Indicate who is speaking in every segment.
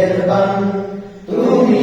Speaker 1: মেহেরবান তুমি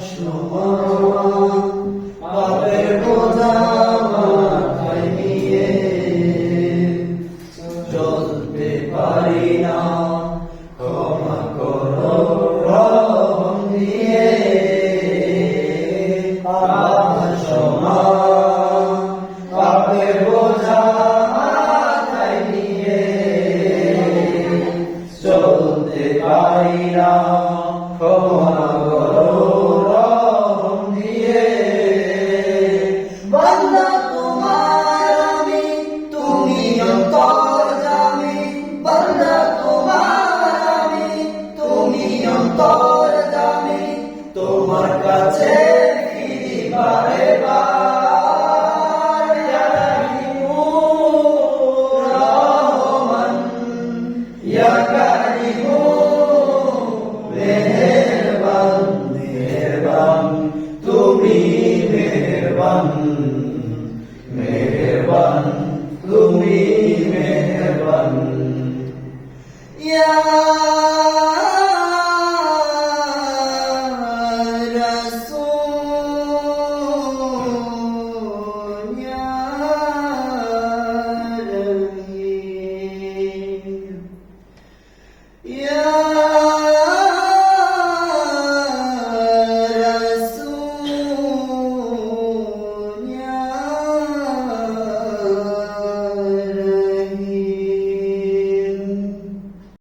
Speaker 1: Shalom. তুমি